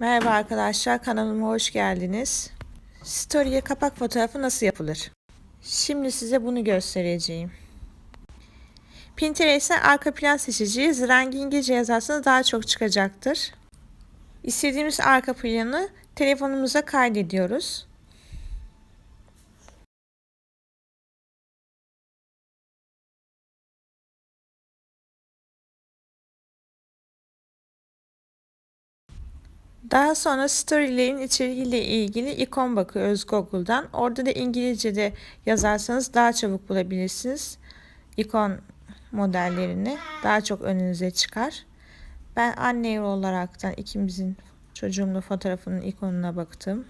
Merhaba arkadaşlar kanalıma hoş geldiniz. Story'e kapak fotoğrafı nasıl yapılır? Şimdi size bunu göstereceğim. Pinterest'ten arka plan seçeceğiz. Rengi İngilizce yazarsanız daha çok çıkacaktır. İstediğimiz arka planı telefonumuza kaydediyoruz. Daha sonra storylerin içeriğiyle ilgili ikon bakıyoruz Google'dan. Orada da İngilizce'de yazarsanız daha çabuk bulabilirsiniz. ikon modellerini daha çok önünüze çıkar. Ben anne olaraktan ikimizin çocuğumla fotoğrafının ikonuna baktım.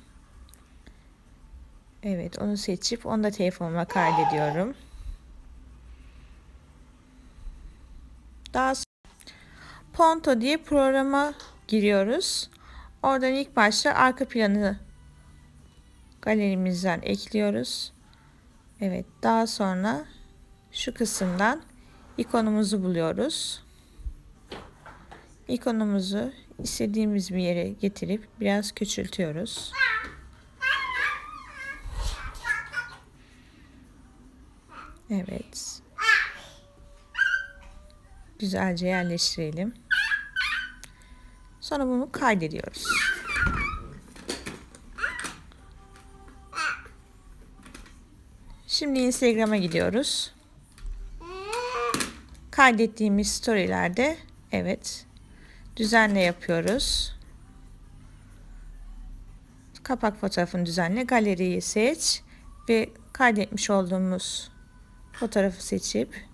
Evet onu seçip onu da telefonuma kaydediyorum. Daha sonra Ponto diye programa giriyoruz. Oradan ilk başta arka planı galerimizden ekliyoruz. Evet daha sonra şu kısımdan ikonumuzu buluyoruz. İkonumuzu istediğimiz bir yere getirip biraz küçültüyoruz. Evet. Güzelce yerleştirelim. Sonra bunu kaydediyoruz. Şimdi Instagram'a gidiyoruz. Kaydettiğimiz storylerde evet düzenle yapıyoruz. Kapak fotoğrafını düzenle, galeriyi seç ve kaydetmiş olduğumuz fotoğrafı seçip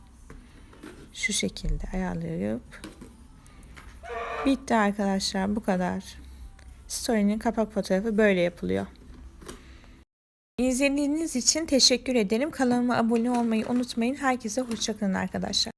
şu şekilde ayarlayıp bitti arkadaşlar bu kadar. Story'nin kapak fotoğrafı böyle yapılıyor. İzlediğiniz için teşekkür ederim. Kanalıma abone olmayı unutmayın. Herkese hoşçakalın arkadaşlar.